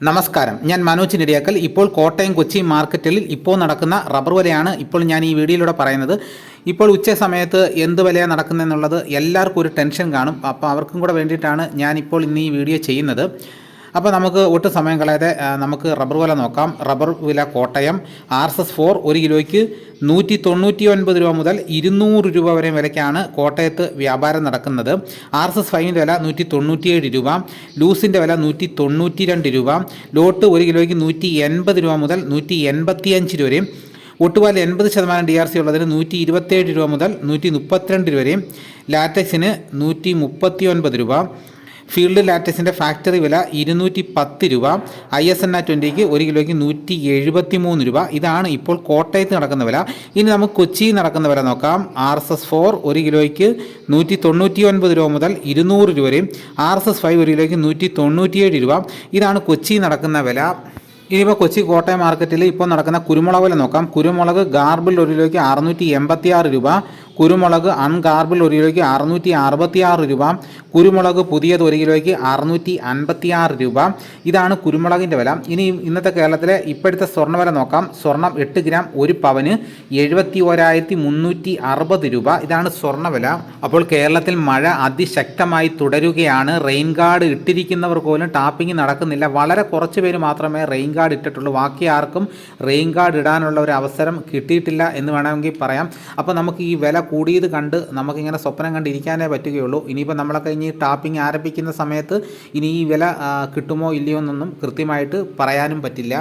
നമസ്കാരം. ഞാൻ മനോജ് നെടിയാക്കൽ. ഇപ്പോൾ കോട്ടയം കൊച്ചി മാർക്കറ്റിൽ ഇപ്പോൾ നടക്കുന്ന റബ്ബർ വിലയാണ് ഇപ്പോൾ ഞാൻ ഈ വീഡിയോയിലൂടെ പറയുന്നത്. ഇപ്പോൾ ഉച്ച സമയത്ത് എന്ത് വിലയാണ് നടക്കുന്നതെന്നുള്ളത് എല്ലാവർക്കും ഒരു ടെൻഷൻ കാണും. അപ്പോൾ അവർക്കും കൂടെ വേണ്ടിയിട്ടാണ് ഞാനിപ്പോൾ ഇന്ന് ഈ വീഡിയോ ചെയ്യുന്നത്. അപ്പോൾ നമുക്ക് ഒട്ടും സമയം കളയാതെ നമുക്ക് റബ്ബർ വില നോക്കാം. റബ്ബർ വില Kottayam R S S four ഒരു കിലോയ്ക്ക് നൂറ്റി തൊണ്ണൂറ്റി ഒൻപത് രൂപ മുതൽ ഇരുന്നൂറ് രൂപ വരെ വിലയ്ക്കാണ് കോട്ടയത്ത് വ്യാപാരം നടക്കുന്നത്. ആർ എസ് എസ് ഫൈവിന്റെ വില നൂറ്റി തൊണ്ണൂറ്റിയേഴ് രൂപ ലൂസിന്റെ വില നൂറ്റി തൊണ്ണൂറ്റി രണ്ട് രൂപ ലോട്ട് ഒരു കിലോയ്ക്ക് നൂറ്റി എൺപത് രൂപ മുതൽ നൂറ്റി എൺപത്തി അഞ്ച് രൂപ വരെയും ഒട്ടുപാൽ എൺപത് ശതമാനം ഡി ആർ സി ഉള്ളതിന് നൂറ്റി ഇരുപത്തേഴ് രൂപ മുതൽ നൂറ്റി മുപ്പത്തിരണ്ട് രൂപ വരെയും ലാറ്റക്സിന് നൂറ്റി മുപ്പത്തി ഒൻപത് രൂപ ഫീൽഡ് ലാറ്റസിന്റെ ഫാക്ടറി വില ഇരുന്നൂറ്റി പത്ത് രൂപ ഐ എസ് എൻ ആ ട്വന്റിക്ക് ഒരു കിലോയ്ക്ക് നൂറ്റി എഴുപത്തി മൂന്ന് രൂപ. ഇതാണ് ഇപ്പോൾ കോട്ടയത്ത് നടക്കുന്ന വില. ഇനി നമുക്ക് കൊച്ചിയിൽ നടക്കുന്ന വില നോക്കാം. ആർ എസ് എസ് ഫോർ ഒരു കിലോയ്ക്ക് നൂറ്റി തൊണ്ണൂറ്റി ഒൻപത് രൂപ മുതൽ ഇരുന്നൂറ് രൂപ വരെയും. ആർ എസ് എസ് ഫൈവ് ഒരു കിലോയ്ക്ക് നൂറ്റി തൊണ്ണൂറ്റിയേഴ് രൂപ. ഇതാണ് കൊച്ചിയിൽ നടക്കുന്ന വില. ഇനിയിപ്പോൾ കൊച്ചി കോട്ടയം മാർക്കറ്റിൽ ഇപ്പോൾ നടക്കുന്ന കുരുമുളക് വില നോക്കാം. കുരുമുളക് ഗാർബിൾ ഒരു കിലോയ്ക്ക് അറുന്നൂറ്റി എൺപത്തി ആറ് രൂപ. കുരുമുളക് അൺകാർബിൾ ഒരു കിലോയ്ക്ക് അറുന്നൂറ്റി അറുപത്തി ആറ് രൂപ കുരുമുളക് പുതിയത് ഒരു കിലോയ്ക്ക് അറുന്നൂറ്റി അൻപത്തി ആറ് രൂപ. ഇതാണ് കുരുമുളകിന്റെ വില. ഇനി ഇന്നത്തെ കേരളത്തിലെ ഇപ്പോഴത്തെ സ്വർണ നോക്കാം. സ്വർണം എട്ട് ഗ്രാം ഒരു പവന് എഴുപത്തി ഒരായിരത്തി മുന്നൂറ്റി അറുപത് രൂപ. ഇതാണ് സ്വർണ വില. അപ്പോൾ കേരളത്തിൽ മഴ അതിശക്തമായി തുടരുകയാണ്. റെയിൻ ഗാർഡ് ഇട്ടിരിക്കുന്നവർ പോലും ടാപ്പിംഗ് നടക്കുന്നില്ല. വളരെ കുറച്ച് പേര് മാത്രമേ റെയിൻ ഗാർഡ് ഇട്ടിട്ടുള്ളൂ. ബാക്കി ആർക്കും റെയിൻ ഗാർഡ് ഇടാനുള്ള ഒരു അവസരം കിട്ടിയിട്ടില്ല എന്ന് വേണമെങ്കിൽ പറയാം. അപ്പോൾ നമുക്ക് ഈ വില കൂടിയത് കണ്ട് നമുക്കിങ്ങനെ സ്വപ്നം കണ്ടിരിക്കാനേ പറ്റുകയുള്ളൂ. ഇനിയിപ്പോൾ നമ്മളൊക്കെ ഇനി ടാപ്പിംഗ് ആരംഭിക്കുന്ന സമയത്ത് ഇനി ഈ വില കിട്ടുമോ ഇല്ലയോ എന്നൊന്നും കൃത്യമായിട്ട് പറയാനും പറ്റില്ല.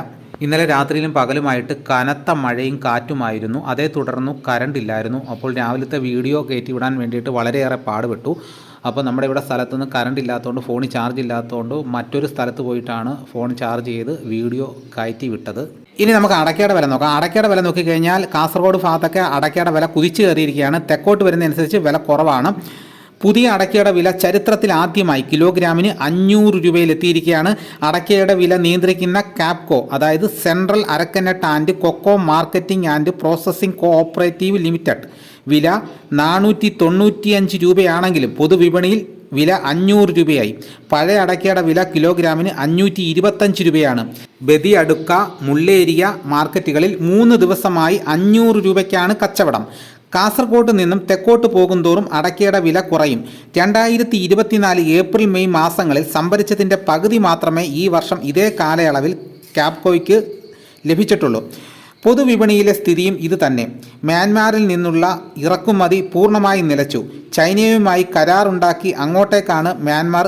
ഇന്നലെ രാത്രിയിലും പകലുമായിട്ട് കനത്ത മഴയും കാറ്റുമായിരുന്നു. അതേ തുടർന്നു കറണ്ട് ഇല്ലായിരുന്നു. അപ്പോൾ രാവിലത്തെ വീഡിയോ കയറ്റി വിടാൻ വേണ്ടിയിട്ട് വളരെയേറെ പാടുപെട്ടു. അപ്പോൾ നമ്മുടെ ഇവിടെ സ്ഥലത്തുനിന്ന് കറണ്ട് ഇല്ലാത്തതുകൊണ്ട് ഫോണിൽ ചാർജ് ഇല്ലാത്തതുകൊണ്ട് മറ്റൊരു സ്ഥലത്ത് പോയിട്ടാണ് ഫോൺ ചാർജ് ചെയ്ത് വീഡിയോ കയറ്റി വിട്ടത്. ഇനി നമുക്ക് അടക്കയുടെ വില നോക്കാം. അടക്കയുടെ വില നോക്കിക്കഴിഞ്ഞാൽ കാസർഗോഡ് ഭാഗത്തൊക്കെ അടക്കയുടെ വില കുതിച്ചു കയറിയിരിക്കുകയാണ്. തെക്കോട്ട് വരുന്നതനുസരിച്ച് വില കുറവാണ്. പുതിയ അടക്കയുടെ വില ചരിത്രത്തിൽ ആദ്യമായി കിലോഗ്രാമിന് അഞ്ഞൂറ് രൂപയിലെത്തിയിരിക്കുകയാണ് അടക്കയുടെ വില നിയന്ത്രിക്കുന്ന കാപ്കോ അതായത് central arecanut and cocoa marketing and processing cooperative limited. വില നാനൂറ്റി തൊണ്ണൂറ്റിയഞ്ച് രൂപയാണെങ്കിലും പൊതുവിപണിയിൽ വില അഞ്ഞൂറ് രൂപയായി. പഴയ അടയ്ക്കയുടെ വില കിലോഗ്രാമിന് അഞ്ഞൂറ്റി ഇരുപത്തഞ്ച് രൂപയാണ്. ബദി അടുക്ക മുള്ളേരിയ മാർക്കറ്റുകളിൽ മൂന്ന് ദിവസമായി അഞ്ഞൂറ് രൂപയ്ക്കാണ് കച്ചവടം. കാസർഗോഡ് നിന്നും തെക്കോട്ട് പോകുന്തോറും അടക്കയുടെ വില കുറയും. രണ്ടായിരത്തി ഇരുപത്തിനാല് ഏപ്രിൽ മെയ് മാസങ്ങളിൽ സംഭരിച്ചതിന്റെ പകുതി മാത്രമേ ഈ വർഷം ഇതേ കാലയളവിൽ ക്യാപ്കോയ്ക്ക് ലഭിച്ചിട്ടുള്ളൂ. പൊതുവിപണിയിലെ സ്ഥിതിയും ഇതുതന്നെ. മ്യാൻമാറിൽ നിന്നുള്ള ഇറക്കുമതി പൂർണമായി നിലച്ചു. ചൈനയുമായി കരാറുണ്ടാക്കി അങ്ങോട്ടേക്കാണ് മ്യാൻമാർ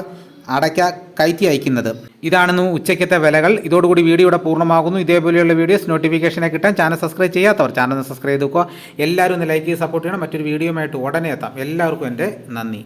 അടയ്ക്ക കയറ്റി അയക്കുന്നത്. ഇതാണെന്നു ഉച്ചയ്ക്കത്തെ വിലകൾ. ഇതോടുകൂടി വീഡിയോ ഇവിടെ പൂർണമാകുന്നു. ഇതേപോലെയുള്ള വീഡിയോസ് നോട്ടിഫിക്കേഷനെ കിട്ടാൻ ചാനൽ സബ്സ്ക്രൈബ് ചെയ്യാത്തവർ ചാനൽ സബ്സ്ക്രൈബ് ചെയ്ത് എല്ലാവരും ഒന്ന് ലൈക്ക് ചെയ്ത് സപ്പോർട്ട് ചെയ്യണം. മറ്റൊരു വീഡിയോയുമായിട്ട് ഉടനെ എത്താം. എല്ലാവർക്കും എന്റെ നന്ദി.